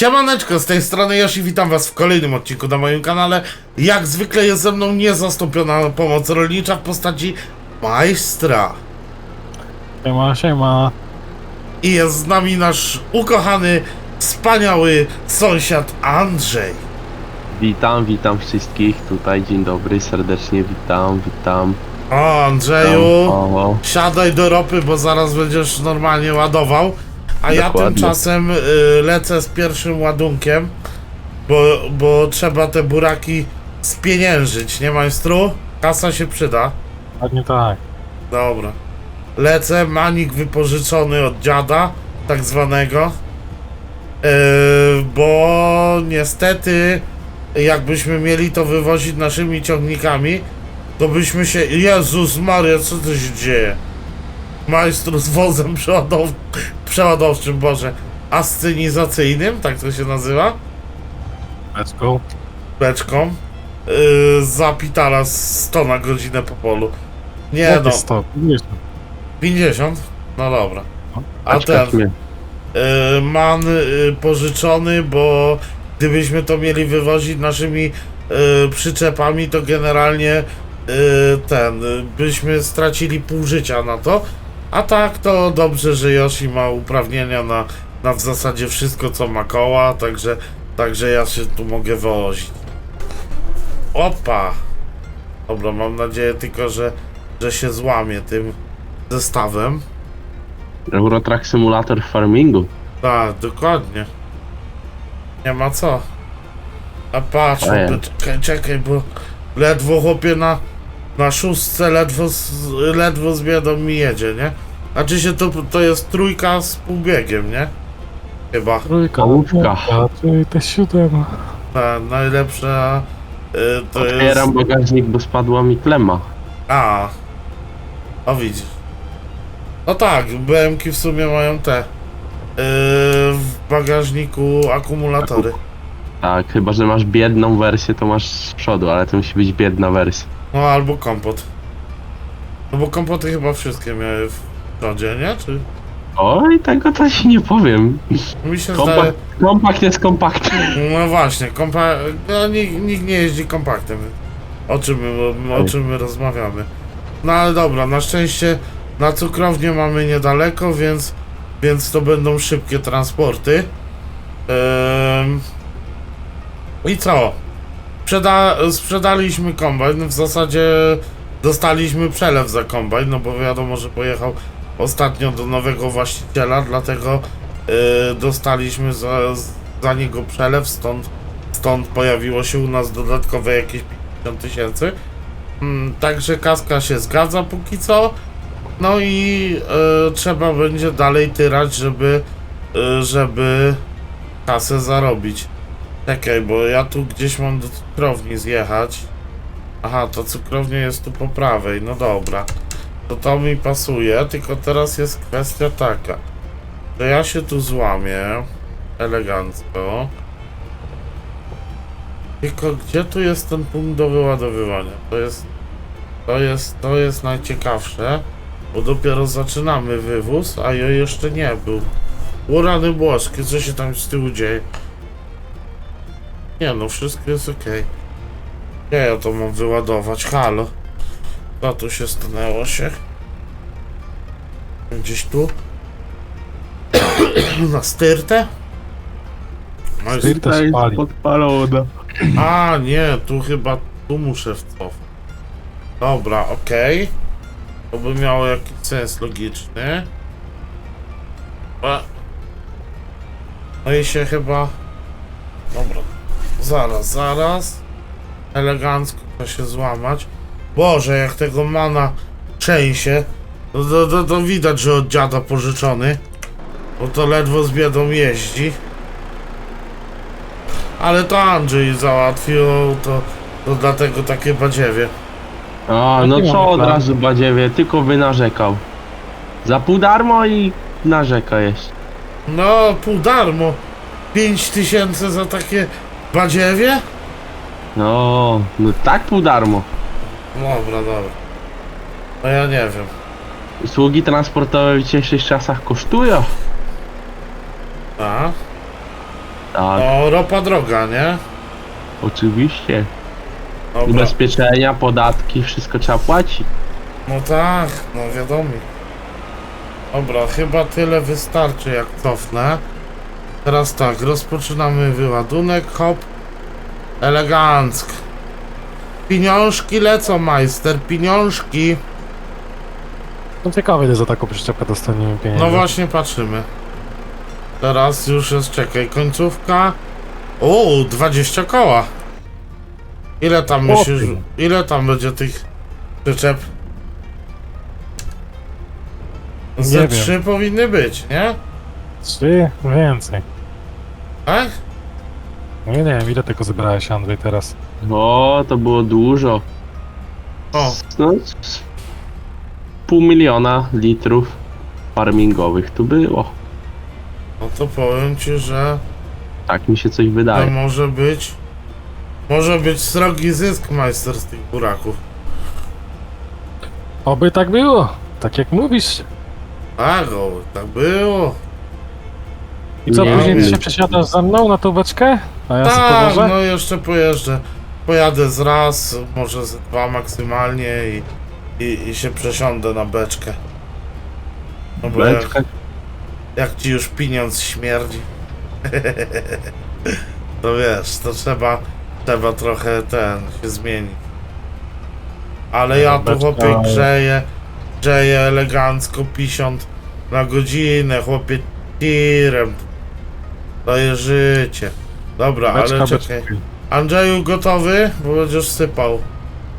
Siemaneczko, z tej strony Yoshi, witam was w kolejnym odcinku na moim kanale. Jak zwykle jest ze mną niezastąpiona pomoc rolnicza w postaci majstra. Siema, siema. I jest z nami nasz ukochany, wspaniały sąsiad Andrzej. Witam, witam wszystkich tutaj, dzień dobry, serdecznie witam, witam. O, Andrzeju, O, o, siadaj do ropy, bo zaraz będziesz normalnie ładował. A ja Dokładnie. tymczasem y, lecę z pierwszym ładunkiem, bo, bo trzeba te buraki spieniężyć, nie majstru? Kasa się przyda. Ładnie tak. Dobra. Lecę, manik wypożyczony od dziada, tak zwanego. Yy, bo niestety, jakbyśmy mieli to wywozić naszymi ciągnikami, to byśmy się. Jezus Maria, co to się dzieje? Majstru z wozem przeładow... przeładowczym, Boże, ascenizacyjnym, tak to się nazywa? Let's. Beczką. Yy, zapitala 100 na godzinę po polu. Nie no. Stop. Wiesz, 50? No dobra. A ten mnie. y, man y, pożyczony, bo gdybyśmy to mieli wywozić naszymi y, przyczepami, to generalnie y, ten, byśmy stracili pół życia na to. A tak to dobrze, że Yoshi ma uprawnienia na, na w zasadzie wszystko, co ma koła, także, także ja się tu mogę wozić. Opa! Dobra, mam nadzieję tylko, że, że się złamie tym zestawem. Eurotrack Simulator w farmingu. Tak, dokładnie. Nie ma co. A patrz, A ja. chłopie, czekaj, czekaj, bo ledwo chłopie na, na szóstce ledwo, z, ledwo z biedą mi jedzie, nie? Znaczy się to, to jest trójka z półbiegiem, nie? Chyba. Trójka, piątka, czyli te siódema. Ta najlepsza y, to jest... Otwieram bagażnik, bo spadła mi klema. A. O widzisz. No tak, BMki w sumie mają te y, w bagażniku akumulatory. Tak, chyba, że masz biedną wersję, to masz z przodu, ale to musi być biedna wersja. No albo kompot. No bo kompoty chyba wszystkie miały w przodzie, nie? Czy Oj, tego to ci nie powiem. mi się zdaje. Kompakt, kompakt jest kompakt. No właśnie, kompa... no, nikt, nikt nie jeździ kompaktem. O czym, my, o czym my rozmawiamy. No ale dobra, na szczęście na cukrownię mamy niedaleko, więc, więc to będą szybkie transporty. Ehm... I co? Sprzeda sprzedaliśmy kombajn, w zasadzie dostaliśmy przelew za kombajn, no bo wiadomo, że pojechał ostatnio do nowego właściciela, dlatego yy, dostaliśmy za, za niego przelew, stąd, stąd pojawiło się u nas dodatkowe jakieś 50 tysięcy. Mm, Także kaska się zgadza póki co. No i yy, trzeba będzie dalej tyrać, żeby, yy, żeby kasę zarobić. Czekaj, bo ja tu gdzieś mam do cukrowni zjechać. Aha, to cukrownia jest tu po prawej, no dobra. To to mi pasuje, tylko teraz jest kwestia taka. Że ja się tu złamię. Elegancko. Tylko gdzie tu jest ten punkt do wyładowywania? To jest... To jest, to jest najciekawsze. Bo dopiero zaczynamy wywóz, a ja jeszcze nie był. Urany błoskie, co się tam z tyłu dzieje? Nie no, wszystko jest ok. Gdzie ja to mam wyładować? Halo? Co tu się stanęło się? Gdzieś tu? Na styrtę? No jest- Styrta się pali. podpalona. A nie, tu chyba tu muszę wcofać. Dobra, okej. To by miało jakiś sens logiczny. A. No i się chyba... Dobra. Zaraz, zaraz. Elegancko to się złamać. Boże, jak tego mana trzęsie. To, to, to, to widać, że od dziada pożyczony. Bo to ledwo z biedą jeździ. Ale to Andrzej załatwił, to, to dlatego takie badziewie. A, no co od razu badziewie, tylko by narzekał. Za pół darmo i narzeka jeszcze. No, pół darmo. 5 tysięcy za takie badziewie? No, no tak pół darmo. Dobra, dobra. No ja nie wiem. Usługi transportowe w dzisiejszych czasach kosztują. A? Tak, No, ropa droga, nie? oczywiście. Dobra. Ubezpieczenia, podatki, wszystko trzeba płacić. No tak, no wiadomo. Dobra, chyba tyle wystarczy jak cofnę. Teraz tak, rozpoczynamy wyładunek, hop. Elegancko. Pieniążki lecą, majster, pieniążki. No ciekawe, ile za taką przyczepę dostaniemy pieniędzy. No właśnie, patrzymy. Teraz już jest, czekaj, końcówka. O, 20 koła. Ile tam O, myślisz, ty. ile tam będzie tych przyczep? Ze Nie wiem. trzy powinny być, nie? Trzy? Więcej. Tak? No nie wiem, ile tego zebrałeś, Andrzej, teraz? O, to było dużo. O, No, z- pół miliona litrów farmingowych tu było. no to powiem ci, że Tak mi się coś to wydaje. może być. Może być srogi zysk majster z tych buraków. Oby tak było, tak jak mówisz. Tak, o, tak było. I co, Nie później ty się przesiadasz ze mną na tą beczkę? A ja sobie Tak, no jeszcze pojeżdżę. Pojadę z raz, może z dwa maksymalnie i, i, i się przesiądę na beczkę. No bo jak, Beczka. jak ci już pieniądz śmierdzi, to wiesz, to trzeba, trzeba trochę ten się zmienić. Ale ja tu Beczka- chłopie grzeję, grzeję elegancko 50 na godzinę, chłopie tirem. Daję życie. Dobra, Beczka, ale czekaj. Andrzeju gotowy? Bo będziesz sypał.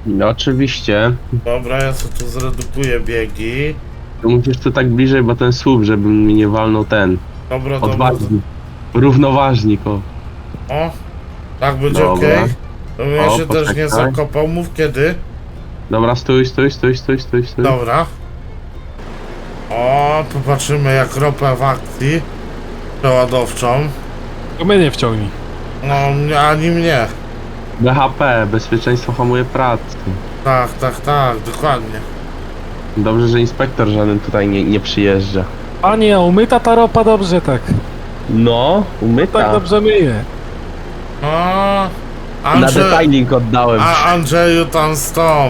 No oczywiście. Dobra, ja sobie tu zredukuję biegi. Tu musisz tu tak bliżej, bo ten słup, żeby mi nie walnął ten. Dobra, dobra. Odważnik. Równoważnik, o. O, tak będzie Dobra. ok. To ja O, się też nie poczekaj. zakopał. Mów kiedy. Dobra, stój, stój, stój, stój, stój, stój. Dobra. O, popatrzymy jak ropę w akcji przeładowczą. To mnie nie wciągnij. No, ani mnie. BHP, bezpieczeństwo hamuje pracę. Tak, tak, tak, dokładnie. Dobrze, że inspektor żaden tutaj nie, nie przyjeżdża. Panie, a umyta ta ropa dobrze tak. No, umyta. Tak dobrze myje. O, Na Andrzej, detailing oddałem. a Andrzeju tam z tą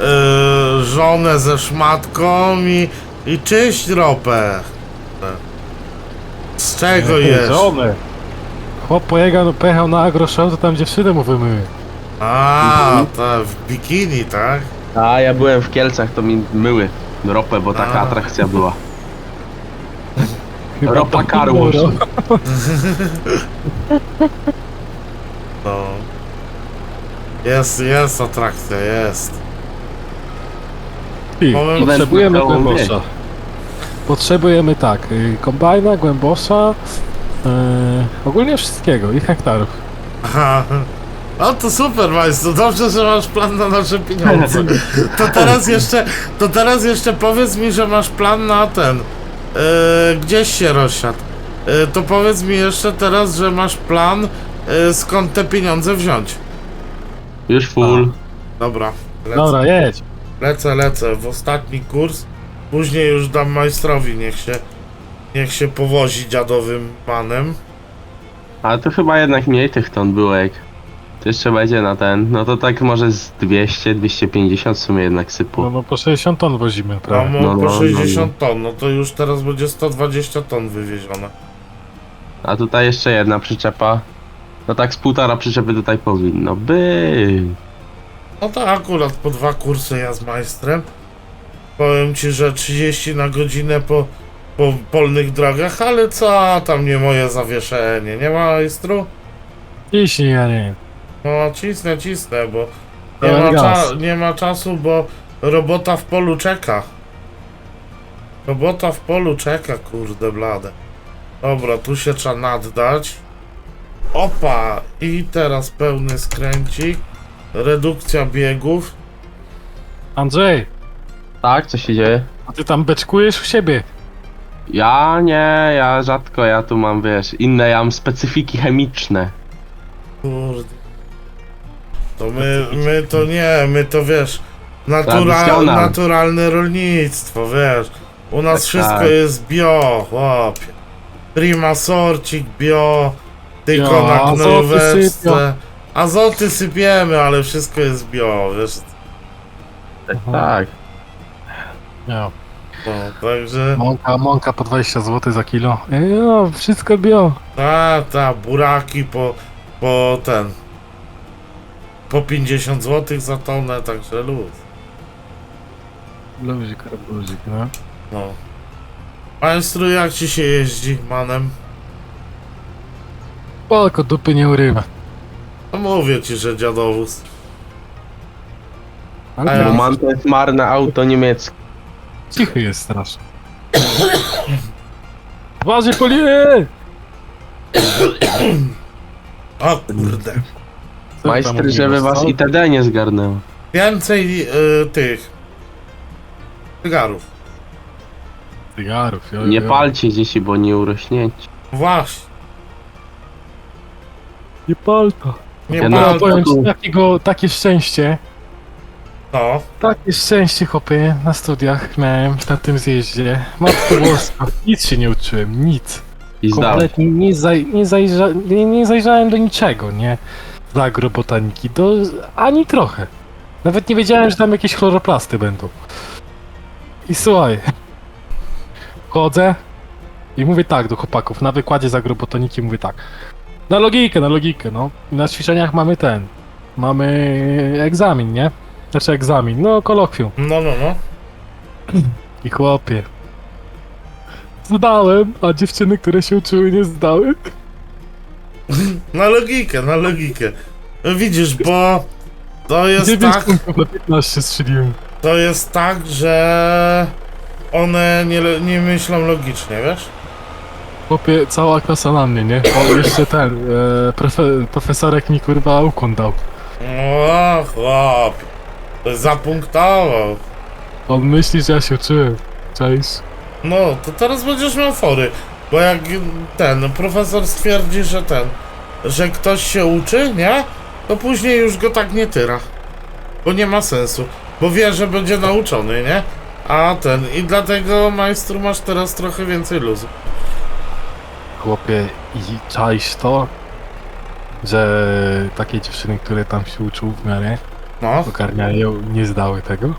yy, żonę ze szmatką i, i czyść ropę. Z czego jest? Żony. Chłop pojechał, no, pojechał na agroshow, to tam dziewczynę mu wymyły. A, to w bikini, tak? A ja byłem w Kielcach, to mi myły ropę, bo taka A. atrakcja była. Chyba Ropa to car wash. było. No. Jest, jest atrakcja, jest. Powiem- Potrzebujemy Powiem- głębosza. Potrzebujemy tak, y, kombajna, głębosza, y, ogólnie wszystkiego i hektarów. Aha. No to super, majstru, dobrze, że masz plan na nasze pieniądze. To teraz jeszcze, to teraz jeszcze powiedz mi, że masz plan na ten, yy, gdzieś się rozsiadł. Yy, to powiedz mi jeszcze teraz, że masz plan, yy, skąd te pieniądze wziąć. Już full. Dobra, lecę, Dobra, jedź. lecę, lecę, w ostatni kurs, później już dam majstrowi, niech się, niech się powozi dziadowym panem. Ale to chyba jednak mniej tych ton było jak. To jeszcze będzie na ten. No to tak może z 200, 250 w sumie jednak No, sypło. no po 60 ton wozimy, No, prawda? no, No, po no, no, 60 ton, no to już teraz będzie 120 ton wywiezione. A tutaj jeszcze jedna przyczepa. No tak z półtora przyczepy tutaj powinno być. No to akurat po dwa kursy ja z majstrem. Powiem ci, że 30 na godzinę po, po polnych drogach, ale co tam nie moje zawieszenie, nie ma majstru? Ciśnij, ja nie. No cisnę, cisnę, bo nie Pełen ma, gaz. cza- nie ma czasu, bo robota w polu czeka. Robota w polu czeka, kurde blade. Dobra, tu się trzeba naddać. Opa! I teraz pełny skręcik. Redukcja biegów. Andrzej, Tak, co się dzieje? a ty tam beczkujesz w siebie. Ja nie, ja rzadko, ja tu mam, wiesz, inne, ja mam specyfiki chemiczne. Kurde. To my, my to nie, my to wiesz, natura, Tradycjonal. naturalne rolnictwo, wiesz. U nas Tak, wszystko tak. jest bio, chłopie. Prima sorcik bio, tylko Jo, na azoty sypią. Azoty sypiemy, ale wszystko jest bio, wiesz. Tak. Ja. No, także, Mąka, mąka po 20 zł za kilo. Jo, wszystko bio. ta, ta, buraki po, po ten, po 50 zł za tonę, także luz. Luzik, luzik, no. No. Maestru, jak ci się jeździ, manem? Tylko dupy nie urywa. No mówię ci, że dziadowóz. Ale. Bo mam to jest marne auto niemieckie. Cichy jest strasznie. Uważaj, polię! O kurde. Majster, żeby was ITD nie zgarnęło. Więcej y, tych cygarów. Cygarów, jo, Nie jo. palcie dzieci, bo nie urośnięcie. Właśnie. Nie palta. Nie Ja powiem ci, takiego, takie szczęście, to. takie szczęście, chłopie, na studiach miałem na tym zjeździe. Matko Boska, nic się nie uczyłem, nic. I zdał. Kompletnie nie, zaj, nie, zajrza, nie, nie zajrzałem do niczego, nie? Do agrobotaniki, do, ani trochę. Nawet nie wiedziałem, że tam jakieś chloroplasty będą. I słuchaj, chodzę i mówię tak do chłopaków, na wykładzie z agrobotaniki mówię tak. Na logikę, na logikę, no. Na ćwiczeniach mamy ten, mamy egzamin, nie? Znaczy egzamin, no kolokwium. No, no, no. I chłopie. Zdałem, a dziewczyny, które się uczyły, nie zdały. Na logikę, na logikę. Widzisz, bo to jest 9 tak, punktów na 15 strzeliłem. to jest tak, że one nie, nie myślą logicznie, wiesz? Chłopie, cała klasa na mnie, nie? O, jeszcze ten, e, profe, profesorek mi kurwa ukłon dał. O, chłop. Zapunktował. On myśli, że ja się uczyłem. Cześć. No, to teraz będziesz miał fory. Bo jak ten profesor stwierdzi, że ten, że ktoś się uczy, nie? To później już go tak nie tyra. Bo nie ma sensu. Bo wie, że będzie nauczony, nie? A ten, i dlatego majstru masz teraz trochę więcej luzu. Chłopie, i czaisz to, że takie dziewczyny, które tam się uczą w miarę, No, ogarniają, nie zdały tego.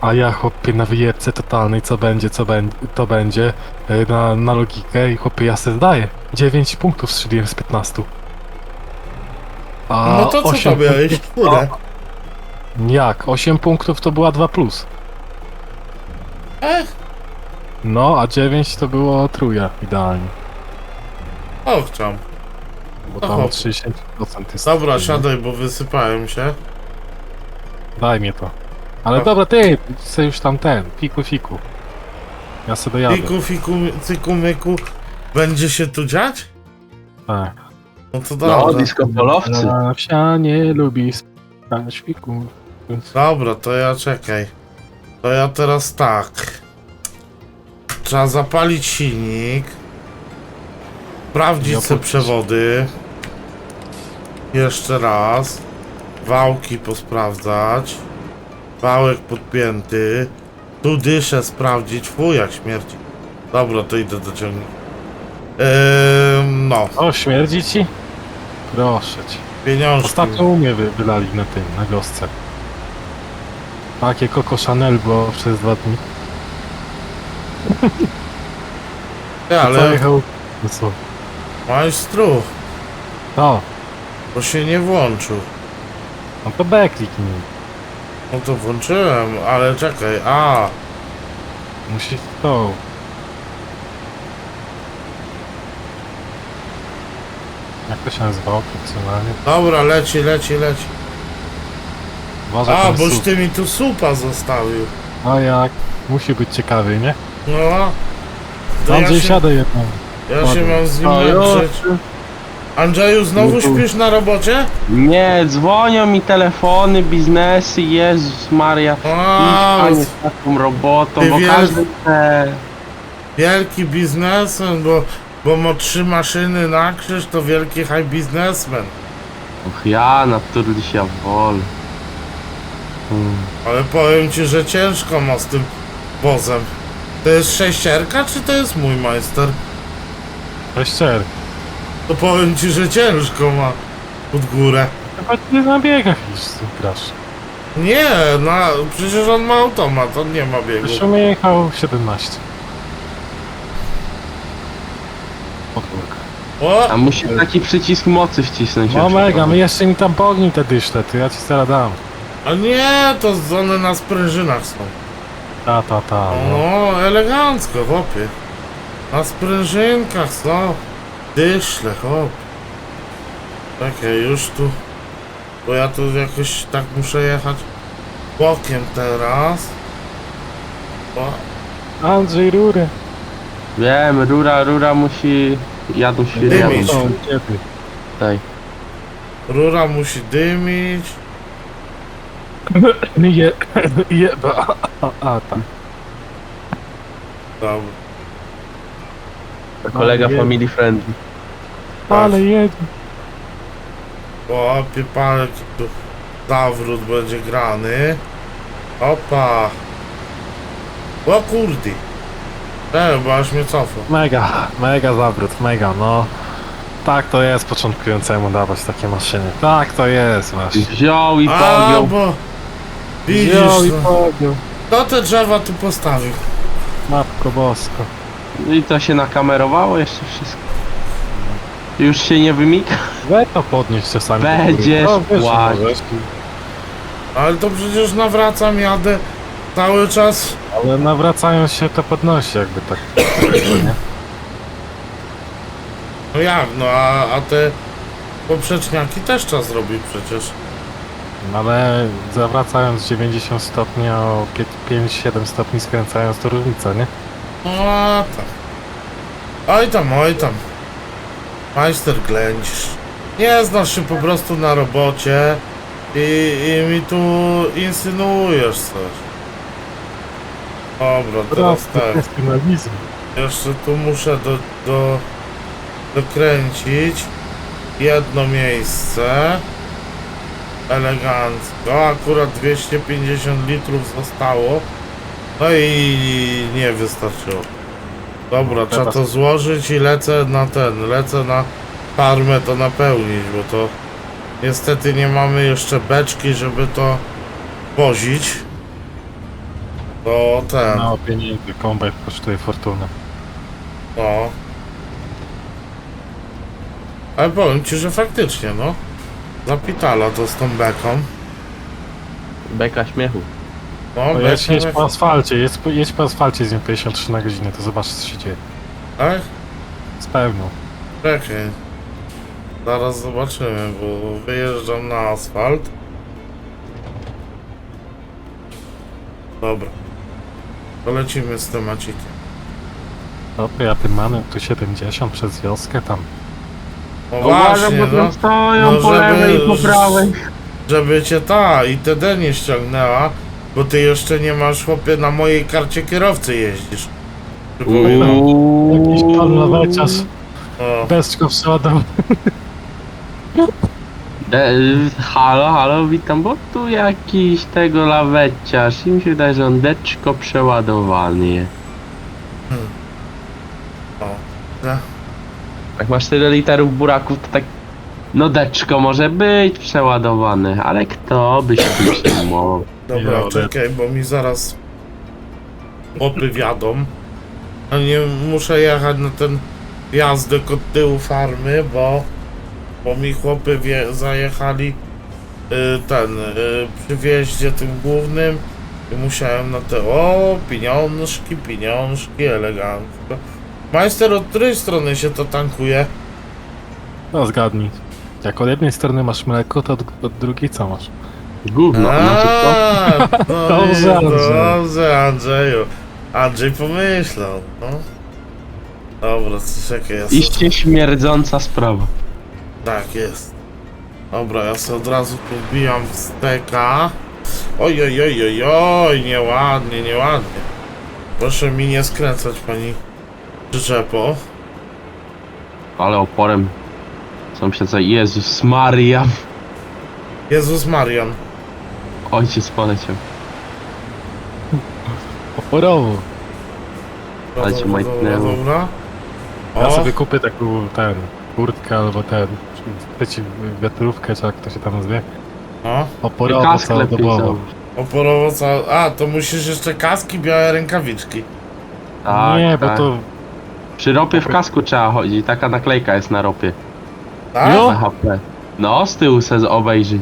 A ja chłopie na wyjebce totalnej, co będzie, co będzie, to będzie, e, na, na logikę i chłopie ja se zdaję. 9 punktów strzeliłem z 15. A no to co osiem to miałeś? Czwórę. Jak? 8 punktów to była 2 plus. Ech, No, a 9 to było truja idealnie. o, chciałem. Bo Oho. tam 30% jest. Dobra, siadaj, bo wysypałem się. Daj mnie to. Ale No. dobra, ty, chcę już tam ten, fiku fiku. Ja sobie dojadę. Fiku, fiku, cyku, myku. Będzie się tu dziać? Tak. No to No, dobra. disco polowcy. Na wsia nie lubi spać fiku. Dobra, to ja czekaj. To ja teraz tak. Trzeba zapalić silnik. Sprawdzić Ja pod- przewody. Jeszcze raz. Wałki posprawdzać. Wałek podpięty. Tu dyszę sprawdzić. Fuj, jak śmierci. Dobra, to idę do ciągnika. Eee, no, O, śmierdzi ci? Proszę cię. pieniążki. Ostatnio u mnie wy, wylali na tym, na wiosce. Takie Coco Chanel było przez dwa dni. Ja, ale Zajechał. No co? Majstru, O, bo się nie włączył. no to B kliknij. No to włączyłem, ale czekaj, a Musisz to. Jak to się nazywało funkcjonalnie? dobra, leci, leci, leci. Uważaj, A, boś ty mi tu supa zostawił. A jak? Musi być ciekawy, nie? No, to ja się, siadaj jedną. Ja się mam z nim męczyć. Andrzeju, znowu No śpisz na robocie? Nie, dzwonią mi telefony, biznesy, Jezus Maria. A, panie, z taką robotą, Ty bo wiesz- każdy chce. wielki biznesmen, bo, bo ma trzy maszyny na krzyż, to wielki high biznesmen. Och ja, naturli się wol. Hmm. Ale powiem ci, że ciężko ma z tym wozem. To jest sześcierka, czy to jest mój majster? Cześć, czer. To powiem ci, że ciężko ma pod górę. Chyba ty na biegach już grasz. Nie, na, przecież on ma automat, on nie ma biegu. Zresztą jechał 17. Podwórko. O, A musi taki przycisk mocy wcisnąć. No jeszcze. mega, my jeszcze mi tam pognij te dyszle, ty ja ci zaraz dam. a nie, to one na sprężynach są. Ta, ta, ta. No. No, elegancko, chłopie. Na sprężynkach są. Dyszle, chłop. Czekaj, już tu. Bo ja tu jakoś tak muszę jechać bokiem teraz. O, Andrzej Rury. Wiem, rura, rura musi... Jadą świry, Dymić. jadą. No? Daj. rura musi dymić. Je, jeba. A, a, tak. Dobra. Kolega No, family friendly. Ale jedzie. O, piepalek tu zawrót będzie grany. Opa. O kurdi. E, bo aż mnie cofa. Mega, mega zawrót, mega, no. Tak to jest początkującemu dawać takie maszyny. Tak to jest właśnie. Wziął i A, pogiął. bo... Widzisz, Wziął i no. podjął. kto te drzewa tu postawił? Matko bosko. No I to się nakamerowało jeszcze wszystko. Już się nie wymika? Weź to podnieść czasami. Będziesz No, wiesz, płacić. możesz. Ale to przecież nawracam, jadę cały czas. Ale nawracając się to podnosi jakby tak. nie? No jak, no a, a te poprzeczniaki też czas zrobił przecież. No Ale zawracając 90 stopni, o 5-7 stopni skręcając to różnica, nie? No a tak. Oj tam, oj tam. Majster ględzisz. Nie znasz się po prostu na robocie i, i mi tu insynuujesz coś. Dobra, teraz tak. Profesjonalizm. Jeszcze tu muszę do, do, dokręcić jedno miejsce. Elegancko. Akurat 250 litrów zostało. No i nie wystarczyło. Dobra, trzeba to złożyć i lecę na ten, lecę na farmę to napełnić, bo to niestety nie mamy jeszcze beczki, żeby to wozić. To ten. No pieniędzy, kombajn kosztuje fortunę. No. Ale powiem ci, że faktycznie, no. Zapitala to z tą beką. Beka śmiechu. No, No jedź, jedź po asfalcie, jedź, po- jedź po asfalcie z nim 53 na godzinę, to zobacz co się dzieje. tak? Z pewną. Czekaj. Zaraz zobaczymy, bo wyjeżdżam na asfalt. Dobra. To lecimy z temacikiem. Dobra, ja tym mamy tu 70 przez wioskę tam. No Uważaj, właśnie, bo no. tam stoją No, po żeby- lewej i po prawej. Żeby cię ta ITD nie ściągnęła, bo ty jeszcze nie masz chłopie na mojej karcie kierowcy jeździsz. Przypominam. Jakiś pan laweciarz, O, deszczko przeładował. De, halo, halo, witam, bo tu jakiś tego laweciarz i mi się wydaje, że on deczko przeładowany jest. o. No. Jak masz tyle literów buraków, to tak... No deczko może być przeładowane, ale kto by się tym przejmował? Dobra, Jadę. czekaj, bo mi zaraz opy wiadą. No nie muszę jechać na ten jazdek od tyłu farmy, bo, bo mi chłopy wie, zajechali y, ten y, przy wjeździe tym głównym i musiałem na te o pieniążki, pieniążki, elegancko. Majster, od której strony się to tankuje? No zgadnij. Jak od jednej strony masz mleko, to od, od drugiej co masz? Gówno, znaczy to... A, no Dobrze, Andrzej. Dobrze, Andrzeju. Andrzej pomyślał, no. Dobra, co czekaj, ja sobie... Iście śmierdząca sprawa. Tak, jest. Dobra, ja sobie od razu w steka. Oj, oj, oj, oj, oj, nieładnie, nieładnie. Proszę mi nie skręcać, pani przyczepo. Ale oporem. Sąsiadza, Jezus Maria. Jezus Marian. Ojciec poleciał. Oporowo. Ale cię majtnęło. dobra. Ja O, sobie kupię taką ten kurtkę albo ten, przeciwwiatrówkę, czy jak to się tam nazwie, No, oporowo Kask lepiej całodobową. załóż. oporowo ca... A, to musisz jeszcze kaski, białe rękawiczki. Tak, nie, bo tak. to Przy ropie w kasku trzeba chodzić, taka naklejka jest na ropie. Tak? No. Na HP. No, z tyłu se obejrzyj.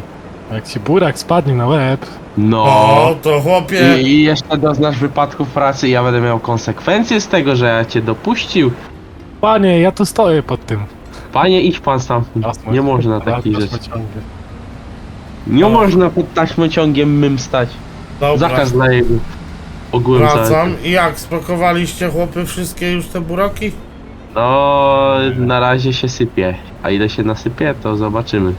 Jak ci burak spadnie na łeb, No. O, to chłopie... I, I jeszcze doznasz wypadków pracy i ja będę miał konsekwencje z tego, że ja cię dopuścił. panie, ja tu stoję pod tym. Panie, idź pan. Taśmą- Nie można takich rzeczy. Nie No. można pod taśmociągiem mym stać. Dobra, Zakaz dla jego wracam. I jak, spakowaliście chłopy wszystkie już te buroki? No, na razie się sypie. A ile się nasypie, to zobaczymy.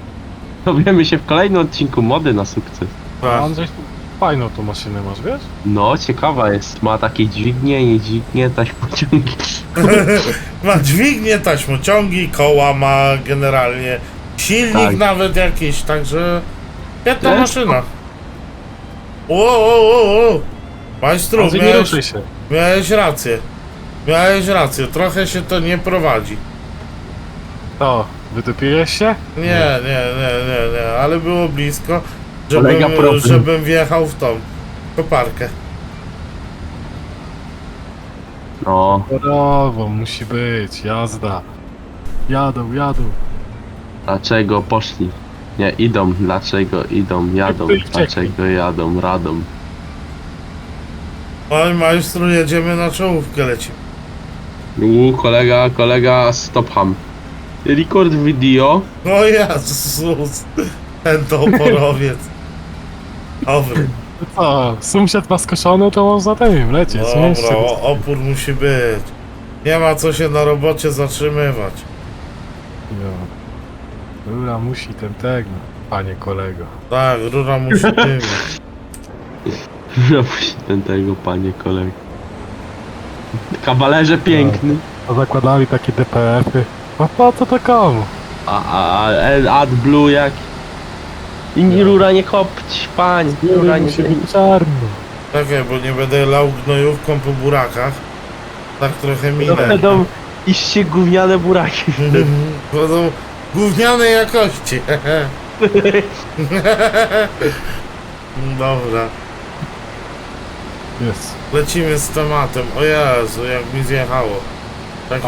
Dowiemy się w kolejnym odcinku mody na sukces. A. Andrzej, fajną tą maszynę masz, wiesz? No, ciekawa jest. Ma takie dźwignie, nie dźwignie, taśmociągi. Ma dźwignię, taśmociągi, koła ma generalnie, silnik Tak. nawet jakiś, także świetna maszyna. O, o, o, o. Majstru, Andrzej, nie miałeś, ruszaj się. miałeś rację. Miałeś rację, trochę się to nie prowadzi. To, wydupiłeś się? Nie, nie, nie, nie, nie, ale było blisko, Kolega żebym, problem. żebym wjechał w tą koparkę. No, Brawo, musi być, jazda. Jadą, jadą. dlaczego poszli? Nie, idą, dlaczego idą, jadą, dlaczego jadą, radą. Oj, majstru, jedziemy na czołówkę, lecimy. Uuu, kolega, kolega, stop ham. Record video. O Jezus, ten toporowiec. Dobry. No Co, sąsiad ma skoszony, to można tym lecieć. nie? Dobra, o, opór musi być. Nie ma co się na robocie zatrzymywać. Jo. Rura musi ten tego, panie kolego. Tak, rura musi dymić. Zapuść ten tego, panie kolego. Kawalerze piękny. A zakładali takie DPF-y. A po co to komu? A, a, a AdBlue jak... I rura nie kopć, pań, rura nie... musi być czarny. Czekaj, bo nie będę lał gnojówką po burakach. Tak trochę To minę. będą iście gówniane buraki. Będą gównianej jakości. Dobra, Jest. lecimy z tematem. O Jezu, jak mi zjechało.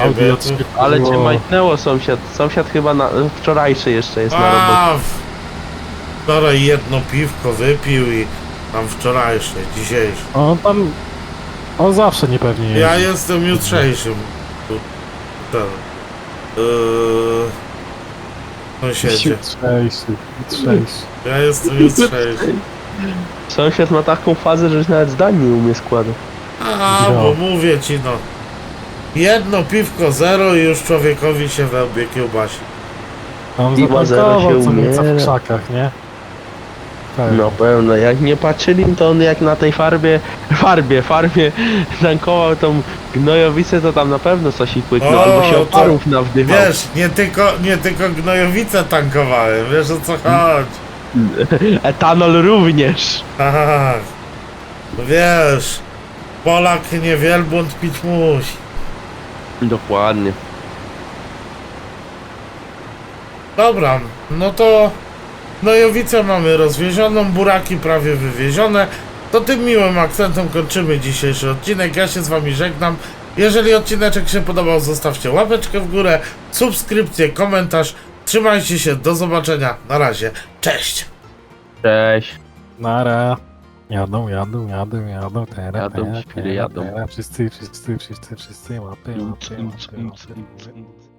Audi odszczypnęło. Ale cię majtnęło sąsiad. Sąsiad chyba na, wczorajszy jeszcze jest na robocie. A, w- wczoraj jedno piwko wypił i tam wczorajsze, dzisiejsze. On tam... On zawsze niepewnie jeździ. Ja jestem jutrzejszym. Tu- Ten. Yy, sąsiedzie. Jutrzejszy, jutrzejszy. Ja jestem jutrzejszy. Sąsiad ma taką fazę, że już nawet zdań nie umie składać. A, No. bo mówię ci no. Jedno piwko zero i już człowiekowi się we łbie kiełbasi. Tam Piwa zero zatankował się co nieco w krzakach, nie? Tak. No pewno, jak nie patrzyli, to on jak na tej farbie, farbie, farbie tankował tą gnojowicę, to tam na pewno coś i kłyknął, O, albo się to- oparów nawdychał. Wiesz, nie tylko, nie tylko gnojowice tankowałem, wiesz o co chodzi. Etanol również. Tak. Wiesz, Polak nie wielbłąd pić musi. Dokładnie. Dobra, no to Nojowice mamy rozwiezioną, buraki prawie wywiezione. To tym miłym akcentem kończymy dzisiejszy odcinek. Ja się z wami żegnam. Jeżeli odcineczek się podobał, zostawcie łapeczkę w górę, subskrypcję, komentarz. Trzymajcie się, do zobaczenia. Na razie. Cześć! Cześć. Nara. Jadą, jadą, jadą, jadą, tera, Jadą, tera, świry tera, jadą. tera. Wszyscy, wszyscy, wszyscy, wszyscy, łapy, łapy, łapy, łapy.